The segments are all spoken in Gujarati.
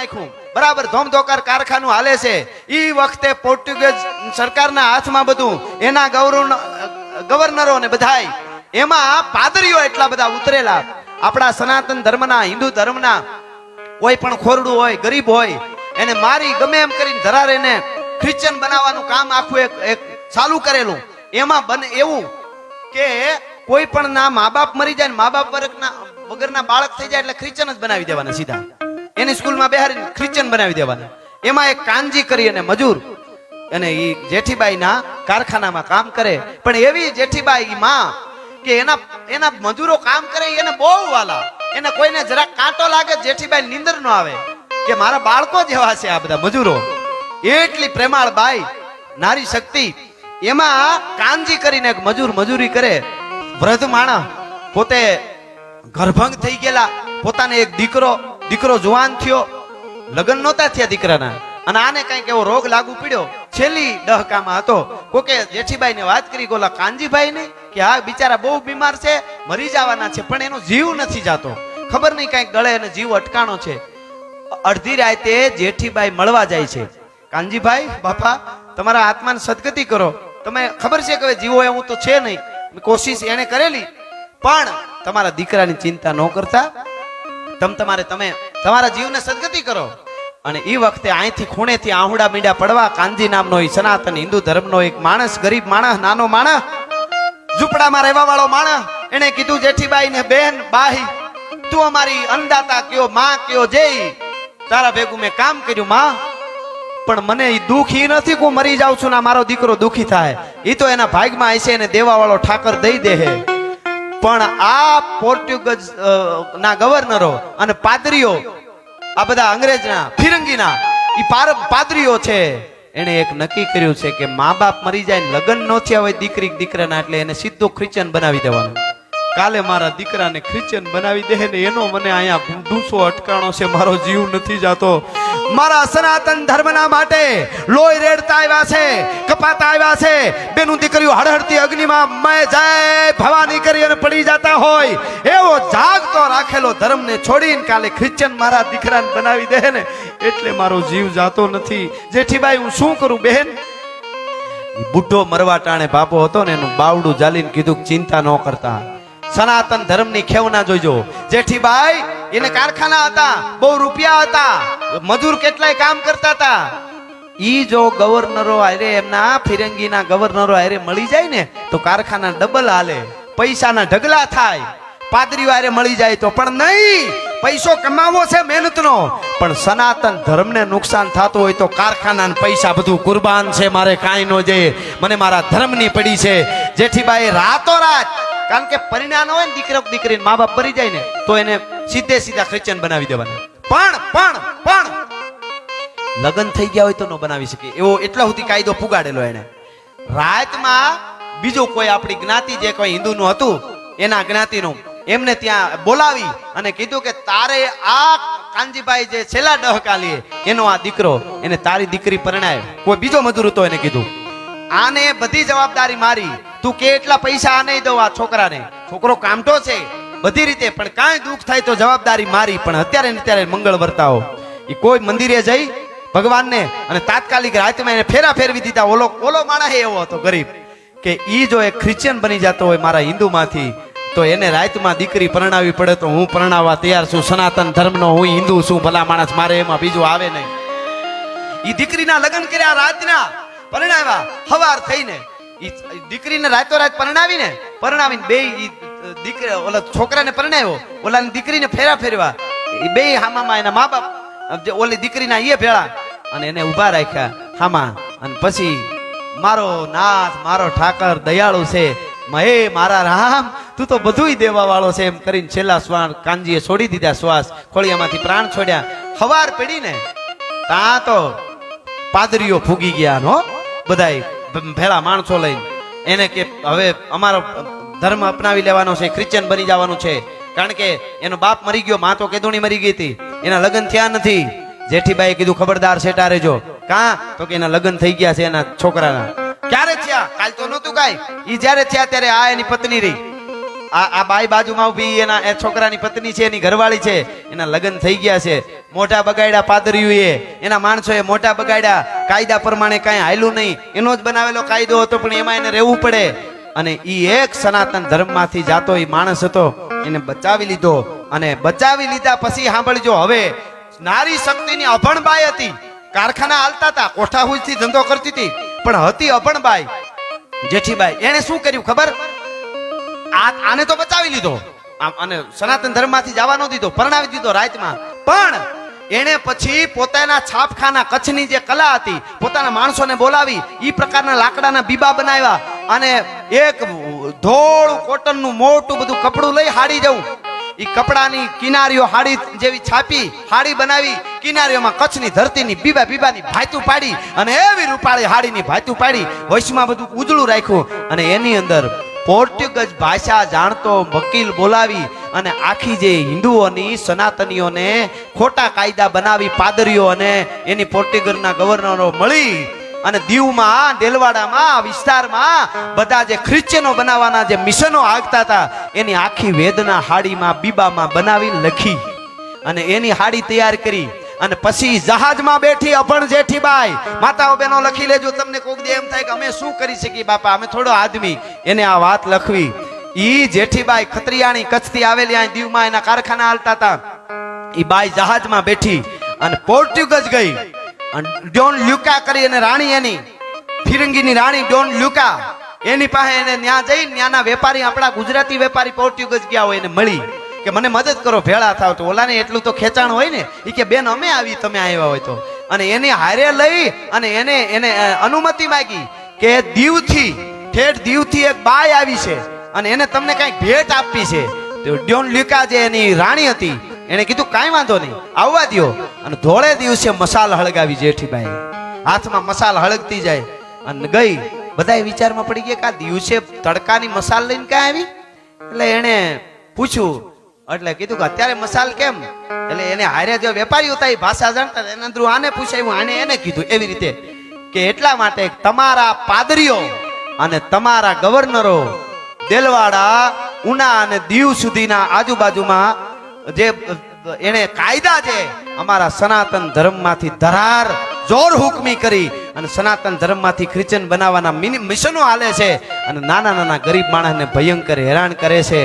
નાખ્યું બરાબર, ધોમધોકાર કારખાનું હાલે છે. એ વખતે પોર્ટુગીઝ સરકારના હાથમાં બધું, એના ગવર્નર ને બધાય, એમાં પાદરીઓ એટલા બધા ઉતરેલા. આપણા સનાતન ધર્મના, હિન્દુ ધર્મના, કોઈ પણ ખોરડું હોય, ગરીબ હોય, એને મારી ગમે એમ કરીને ધરાર એને ક્રિશ્ચન બનાવવાનું કામ આખું એક એક ચાલુ કરેલું. એમાં બને એવું કે કોઈ પણ ના મા બાપ મરી જાય મા બાપ વર્ગના, વગરના બાળક થઈ જાય એટલે ક્રિશ્ચન જ બનાવી દેવાના સીધા. એની સ્કૂલમાં બેહારીને ખ્રિશ્ચન બનાવી દેવાના. એમાં એક કાનજી કરી અને મજૂર. અને એ જેઠીબાઈના કારખાનામાં કામ કરે. પણ એવી જેઠીબાઈ માં કે એના એના મજૂરો કામ કરે એને બહુ વાલા. એને કોઈને જરા કાંટો લાગે, જેઠીબાઈ નીંદર નો આવે. કે મારા બાળકો જેવા છે આ બધા મજૂરો. એટલી પ્રેમાળ બાઈ, નારી શક્તિ. એમાં કાનજી કરીને એક મજૂર મજૂરી કરે. વૃદ્ધ માણસ પોતે ગર્ભંગ થઈ ગયેલા. પોતાને એક દીકરો દીકરો જુવાન થયો. લગ્ન નહોતા થયા દીકરાના. અને આને કંઈક એવો રોગ લાગુ પડ્યો. છેલ્લી દહકામાં હતો. કોકે જેઠીબાઈ ને વાત કરી ગોલા કાનજીભાઈ ને કે હા બિચારા બહુ બીમાર છે, મરી જવાના છે, પણ એનો જીવ નથી જાતો. ખબર નહીં કંઈક ગળે અને જીવ અટકાણો છે. અડધી રાતે જેઠીબાઈ મળવા જાય છે. કાનજીભાઈ, બાપા, તમારા આત્માને સદગતિ કરો. તમે ખબર છે કે જીવો એવું તો છે નહીં. કોશિશ એને કરેલી. પણ તમારા દીકરાની ચિંતા ન કરતા. તમ તમારે, તમે તમારા જીવને સદગતિ કરો. અને એ વખતે અહીંથી ખૂણેથી આહુડા મીંડા પડવા કાનજી નામનો એ સનાતન હિન્દુ ધર્મનો એક માણસ, ગરીબ માણસ, નાનો માણસ, ઝૂંપડામાં રહેવા વાળો માણસ એને કીધું, જેઠીબાઈ ને બેન, બાહી, તું અમારી અંદાતા કયો, માં કયો જે તારા ભેગું મેં કામ કર્યું, માં, પણ મને એ દુઃખ નથી હું મરી જાઉં છું ના મારો દીકરો દુખી થાય. એ તો એના ભાગમાં હશે એને દેવા વાળો ઠાકર દઈ દે હે પણ આ પોર્ટુગજ ના ગવર્નરો અને પાદરીઓ, આ બધા અંગ્રેજના, ફિરંગીના એ પાદરીઓ છે. એને એક નક્કી કર્યું છે કે મા બાપ મરી જાય લગ્ન ન થયા હોય દીકરી દીકરાના એટલે એને સીધો ખ્રિશ્ચન બનાવી દેવાનો. કાલે મારા દીકરાને ક્રિશ્ચન બનાવી દે ને એનો મને અહીંયા ઢૂંસો અટકાણો છે, મારો જીવ નથી જાતો. મારા સનાતન ધર્મના માટે લોહી રેડતા આવ્યા છે, કપાતા આવ્યા છે. બેનું દીકરીઓ હળહળતી અગ્નિમાં મેં જય, ભવાની કરી અને પડી જતા હોય. એવો જાગતો રાખેલો ધર્મને છોડીને કાલે ક્રિશ્ચન મારા દીકરાને બનાવી દે ને એટલે મારો જીવ જાતો નથી. જેઠીબાઈ હું શું કરું બહેન બુઢો મરવા ટાણે બાપો હતો ને એનું બાવડું જાલીને કીધું ચિંતા ન કરતા. સનાતન ધર્મની ખેવના જોઈજો. જેઠીબાઈ એને કારખાના હતા, બહુ રૂપિયા હતા, મજૂર કેટલાય કામ કરતા હતા. ઈ જો ગવર્નરો આરે એમના ફિરંગીના ગવર્નરો આરે મળી જાય ને, તો કારખાના ડબલ હાલે. પૈસાના ઢગલા થાય. પાદરીઓ આરે મળી જાય તો પણ નહીં. પૈસો કમાવો છે મહેનતનો. પણ સનાતન ધર્મને નુકસાન થતું હોય તો કારખાના પૈસા બધું કુરબાન છે, મારે કાંઈ ન જઈએ. મને મારા ધર્મની પડી છે. જેઠીબાઈ રાતોરાત કારણ કે પરિણામ હોય ને દીકરો દીકરીને મા બાપ પરી જાય ને, તો એને સીધે સીધા ક્રિશ્ચન બનાવી દેવાના. પણ પણ પણ! લગ્ન થઈ ગયા હોય તો ન બનાવી શકે. એવો એટલા સુધી કાયદો ફુગાડેલો એને. રાતમાં બીજું કોઈ આપણી જ્ઞાતિ જે કોઈ હિન્દુનું હતું, એના જ્ઞાતિનું, એમને ત્યાં બોલાવી અને કીધું કે તારે આ કાનજીભાઈ જે છેલ્લા ડહકાલીએ એનો આ દીકરો, એને તારી દીકરી પરણાય. કોઈ બીજો મજૂર હતો એને કીધું. આને બધી જવાબદારી મારી. તું કે એટલા પૈસા આ નહીં દઉં આ છોકરાને? છોકરો કામટો છે. બધી રીતે, પણ કાંઈ દુઃખ થાય તો જવાબદારી મારી, પણ અત્યારે અત્યારે મંગળ વર્તાવો. એ કોઈ મંદિરે જઈ, ભગવાનને અને તાત્કાલિક રાતમાં એને ફેરા ફેરવી દીધા. ઓલો ઓલો માણસ એવો હતો, ગરીબ, કે ઈ જો એક ખ્રિશ્ચિયન બની જતો હોય મારા હિન્દુમાંથી, તો એને રાતમાં દીકરી પરણાવી પડે તો હું પરણાવવા તૈયાર છું. સનાતન ધર્મનો હું હિન્દુ છું, ભલા માણસ, મારે એમાં બીજું આવે નહીં. ઈ દીકરીના લગ્ન કર્યા, રાતના પરણાવ્યા, હવાર થઈને. દીકરીને રાતો રાત પરણાવીને પરણાવીને બે દીકરી, ઓલા છોકરાને પરણાવ્યો ઓલાની દીકરીને ફેરા ફેરવા. એ બે હામામાં એના મા બાપ ઓલી દીકરીના એ ભેળા. અને એને ઊભા રાખ્યા. હામા, અને પછી, મારો નાથ, મારો ઠાકર દયાળુ છે. હે મારા રામ. તું તો બધુંય દેવા વાળો છે. એમ કરીને છેલ્લા શ્વાસ કાનજીએ છોડી દીધા શ્વાસ. ખોળિયામાંથી પ્રાણ છોડ્યા. હવાર પડીને, તા તો પાદરીઓ ફૂગી ગયા નો બધાય. ભેળા માણસો લઈને. એને કે, હવે અમારો ધર્મ અપનાવી લેવાનો છે ક્રિશ્ચન બની જવાનું છે. કારણ કે એનો બાપ મરી ગયો, માં તો કેદુણી મરી ગઈ હતી. એના લગ્ન થયા નથી. જેઠીબાઈએ કીધું, ખબરદાર સેટા જો. કા? તો કે, એના લગ્ન થઈ ગયા છે એના છોકરાના. ક્યારે થયા? કાલ તો નહોતું કાંઈ. ઈ જ્યારે થયા ત્યારે આ એની પત્ની રહી. આ આ બાઈ બાજુમાં ઊભી એના એ છોકરાની પત્ની છે, એની ઘરવાળી છે. એના લગ્ન થઈ ગયા છે. મોઢા બગાડ્યા પાદરીઓએ. એના માણસોએ મોટા બગાડ્યા. કાયદા પ્રમાણે કાંઈ હાલ્યું નહીં. એનો જ બનાવેલો કાયદો હતો, પણ એમાં એને રહેવું પડે. અને એ એક સનાતન ધર્મમાંથી જાતો એ માણસ હતો. એને બચાવી લીધો. અને બચાવી લીધા પછી સાંભળજો, હવે નારી શક્તિની અભણબાઈ હતી. કારખાના હાલતા હતા કોઠાહુજથી ધંધો કરતી હતી. પણ હતી અભણબાઈ. જેઠીબાઈ, એણે શું કર્યું ખબર? આને તો બચાવી લીધો. અને સનાતન ધર્મમાંથી જવા ન દીધો, પરણાવી દીધો રાતમાં. પણ એણે પછી પોતાના છાપખાના કચ્છની જે કલા હતી, પોતાના માણસોને બોલાવી એ પ્રકારના લાકડાના બીબા બનાવ્યા અને એક ધોળું કોટનનું મોટું બધું કપડું લઈ હાડી જવું. એ કપડાની કિનારીઓ હાડી જેવી છાપી, હાડી બનાવી, કિનારીઓમાં કચ્છની ધરતીની બીબા બીબાની ભાતું પાડી અને એવી રૂપાળી હાડીની ભાતું પાડી વૈશમાં બધું ઉજળું રાખ્યું અને એની અંદર પોર્ટુગીઝ ભાષા જાણતો વકીલ બોલાવી અને આખી જે હિન્દુઓની, સનાતનીઓને ખોટા કાયદા બનાવી, પાદરીઓ અને એની પોર્ટુગલના ગવર્નરો મળી અને દીવમાં, દેલવાડામાં વિસ્તારમાં બધા જે ખ્રિશ્ચનો બનાવવાના જે મિશનો આગતા હતા, એની આખી વેદના હાડીમાં, બીબામાં બનાવી લખી અને એની હાડી તૈયાર કરી અને પછી જહાજમાં બેઠી અભણ જેઠીબાઈ, માતાઓ બહેનો લખી લેજો, તમને કોક દે એમ થાય કે અમે શું કરી શકીએ બાપા, અમે થોડો આદમી. એને આ વાત લખવી ઈ જેઠીબાઈ ખત્રિયાણી કચ્છથી આવેલી આ દીવમાં એના કારખાના હાલતા હતા ઈ બાઈ જહાજમાં બેઠી અને પોર્ટુગીઝ ગઈ. અને ડોન લ્યુકા કરી અને રાણી એની, ફિરંગીની રાણી ડોન લ્યુકા એની પાસે એને ત્યાં જઈ ત્યાંના વેપારી આપણા ગુજરાતી વેપારી પોર્ટુગીઝ ગયા હોય એને મળી કે મને મદદ કરો, ભેળા થાવ તો. ઓલાને એટલું તો ખેંચાણ હોય ને એ કે બેન, અમે આવી તમે આવ્યા હોય તો. અને એને હારે લઈ અને એને એને અનુમતિ માંગી કે દીવથી, ઠેઠ દીવથી એક બાય આવી છે. અને એને તમને કંઈક ભેટ આપવી છે. તો ડ્યોન લ્યુકા જે એની રાણી હતી, એને કીધું, કાંઈ વાંધો નહીં, આવવા દ્યો. અને ધોળે દિવસે મસાલ હળગાવી જેઠીબાઈ. હાથમાં મસાલ હળગતી જાય અને ગઈ. બધાય વિચારમાં પડી ગયા કે આ દિવસે તડકાની મસાલ લઈને ક્યાં આવી? એટલે એને પૂછ્યું, એટલે કીધું કે, અત્યારે મસાલ કેમ? એટલે એને હારે જો વેપારી હતા એ ભાષા જાણતા. એના અંદર આને પૂછાયું, આને એને કીધું એવી રીતે કે એટલા માટે તમારા પાદરીઓ અને તમારા ગવર્નરો દેલવાડા, ઉના અને દીવ સુધીના આજુબાજુમાં જે એને કાયદા છે, અમારા સનાતન ધર્મમાંથી ધરાર, જોર હુકમી કરી અને સનાતન ધર્મમાંથી ખ્રિશ્ચન બનાવવાના મિશનો હાલે છે અને નાના નાના ગરીબ માણસને ભયંકર હેરાન કરે છે.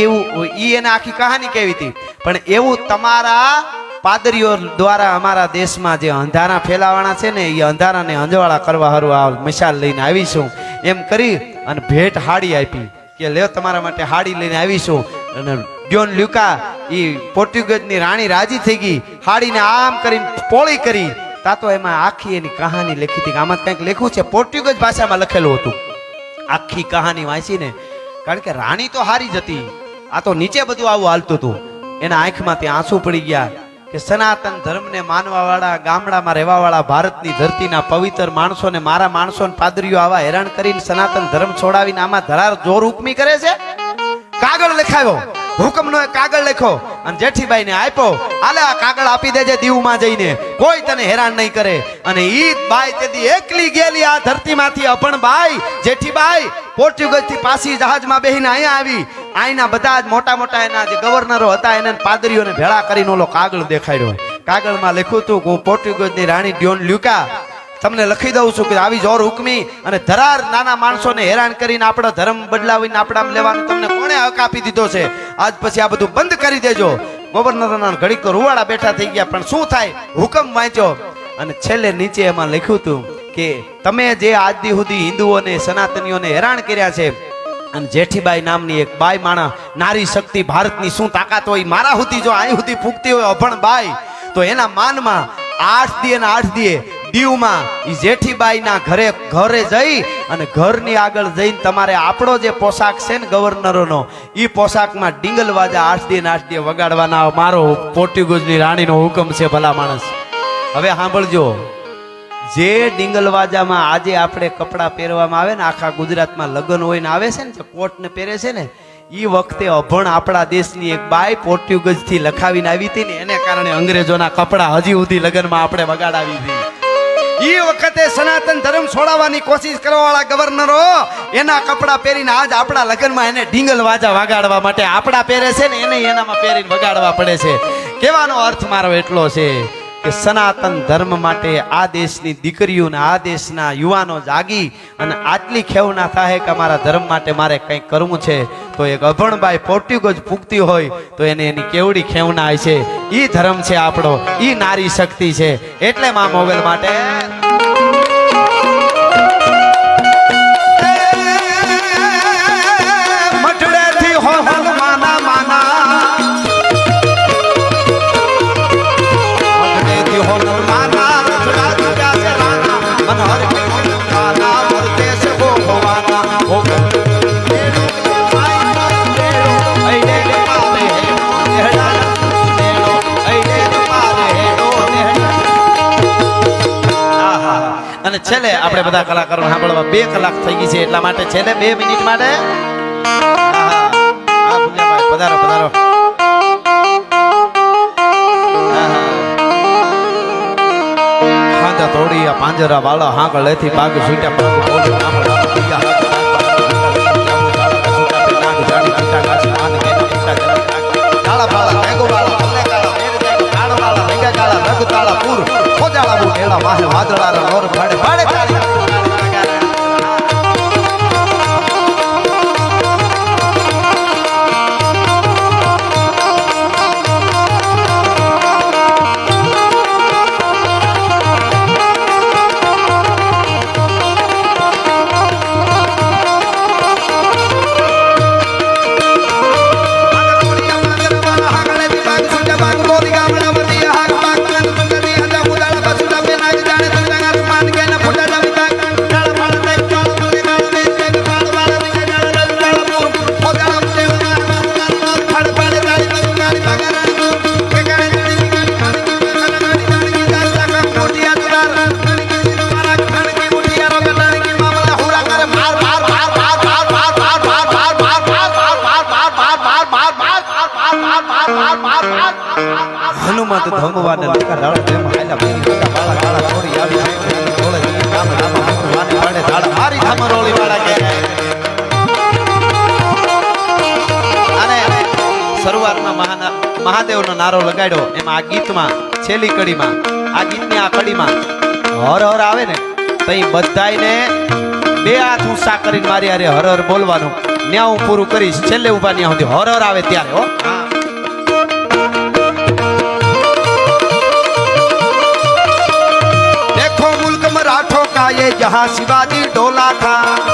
એવું, ઈ એને આખી કહાની કેવી હતી. પણ એવું તમારા પાદરીઓ દ્વારા અમારા દેશમાં જે અંધારા ફેલાવાના છે ને એ અંધારાને અંજવાળા કરવા હરવા આ મશાલ લઈને આવીશું. એમ કરી અને ભેટ હાડી આપી કે લે તમારા માટે હાડી લઈને આવીશું. અને ડ્યોન લ્યુકા એ પોર્ટુગીઝની રાણી રાજી થઈ ગઈ. હાડીને આમ કરીને પોળી કરી. તા તો એમાં આખી એની કહાની લખી હતી. આમાં કંઈક લખ્યું છે, પોર્ટુગીઝ ભાષામાં લખેલું હતું. આખી કહાની વાંચીને. કારણ કે રાણી તો હારી જ હતી. આ તો નીચે બધું આવું હાલતું હતું. એના આંખમાંથી આંસુ પડી ગયા. કે સનાતન ધર્મને માનવા વાળા ગામડામાં રહેવા વાળા ભારતની ધરતીના પવિત્ર માણસોને મારા માણસોને પાદરીઓ આવા હેરાન કરીને સનાતન ધર્મ છોડાવીને આમાં ધરાર જોર ઉપમી કરે છે? કાગળ લખાવ્યો હુકમનો એક કાગળ લખો અને જેઠીબાઈને આપ્યો, આલે આ કાગળ આપી દેજે દીવમાં જઈને. કોઈ તને હેરાન નહીં કરે. અને ઈ બાઈ તેથી એકલી ગયેલી આ ધરતીમાંથી અભણ બાઈ, જેઠીબાઈ પોર્ટુગલથી પાછી જહાજમાં બેહીને અહીંયા આવી. અહીંના બધા જ મોટા મોટા એના જે ગવર્નરો હતા, એને પાદરીઓને ભેળા કરીને ઓલો કાગળ દેખાડ્યો કાગળમાં લખ્યું હતું, હું પોર્ટુગલની રાણી ડ્યોન લ્યુકા તમને લખી દઉં છું કે આવી જોર હુકમી અને ધરાર નાના માણસોને હેરાન કરીને આપણો ધર્મ બદલાવીને આપણા લેવાનું તમને કોણે હક આપી દીધો છે? આજ પછી આ બધું બંધ કરી દેજો. ગવર્નરના ઘડીક તો રૂવાડા બેઠા થઈ ગયા, પણ શું થાય? હુકમ વાંચો અને છેલ્લે નીચે એમાં લખ્યું હતું કે તમે જે આજ દી સુધી હિન્દુઓને, સનાતનીઓને હેરાન કર્યા છે, અને જેઠીબાઈ નામની એક બાઈ માણા નારી શક્તિ ભારતની શું તાકાત હોય, મારા સુધી જો અહીં સુધી ફૂકતી હોય અભણ બાઈ તો એના માનમાં આઠ દીએ ને આઠ દીએ દીવમાં ઈ જેઠીબાઈના ઘરે ઘરે જઈ અને ઘરની આગળ જઈને તમારે આપણો જે પોશાક છે ને ગવર્નરોનો, ઈ પોશાકમાં ડીંગલ વાજા આઠ દીએ આઠ દીએ વગાડવાના મારો પોર્ટુગીઝની રાણીનો હુકમ છે ભલા માણસ. હવે સાંભળજો. જે ડિંગલવાજામાં આજે આપણે કપડાં પહેરવામાં આવે ને, આખા ગુજરાતમાં લગ્ન હોય ને આવે છે ને કોટને પહેરે છે ને એ વખતે અભણ આપણા દેશની એક બાઈ પોર્ટુગીઝથી લખાવીને આવી હતી ને, એને કારણે અંગ્રેજોના કપડાં હજી સુધી લગ્નમાં આપણે વગાડાવી હતી એ વખતે સનાતન ધર્મ છોડાવવાની કોશિશ કરવા વાળા ગવર્નરો એના કપડા પહેરીને આજ આપણા લગ્નમાં એને ઢીંગલ વાજા વગાડવા માટે આપણા પહેરે છે ને એને એનામાં પહેરીને વગાડવા પડે છે. કહેવાનો અર્થ મારો એટલો છે? કે સનાતન ધર્મ માટે આ દેશની દીકરીઓ ને આ દેશના યુવાનો જાગી અને આટલી ખેવના થાય કે અમારા ધર્મ માટે મારે કંઈક કરવું છે. તો એક અભણબાઈ પોર્ટ્યુગજ પૂગતી હોય તો એને એની કેવડી ખેવના હોય છે. એ ધર્મ છે આપણો. એ નારી શક્તિ છે. એટલે મા મોબાઈલ માટે આપણે બધા કલાકારો સાંભળવા બે કલાક થઈ ગઈ છે એટલા માટે છેલ્લે બે મિનિટ માટે. પધારો પધારો. પાંજરા વાળા હાંકળ લેથી પાગ છૂટ્યા પાગ બોલી કેળા માહે વાદળા નો ભાડે ભાડે તારી હનુમંત ધમવાને લકા ડાળ હાલ્યા મેરી બધા બાળા કાળા છોરી આવી છે. બોલે રામ રામ હનુમાને પાડે ધાડા મારી ધામ રોળી વાળા કે અને શરૂઆતમાં મહાના મહાદેવનો નારો લગાડ્યો. એમાં આ ગીતમાં છેલ્લી કડીમાં આ ગીતની આ કડીમાં હર હર આવે ને તઈ બધાયને બે હાથ ઊંચા કરીને મારી હારે હર હર બોલવાનું. ન્યા હું પૂરું કરીશ. છેલ્લે ઊભા ન્યા સુધી હર હર આવે ત્યારે હો. હા. यहाँ शिवाजी डोला था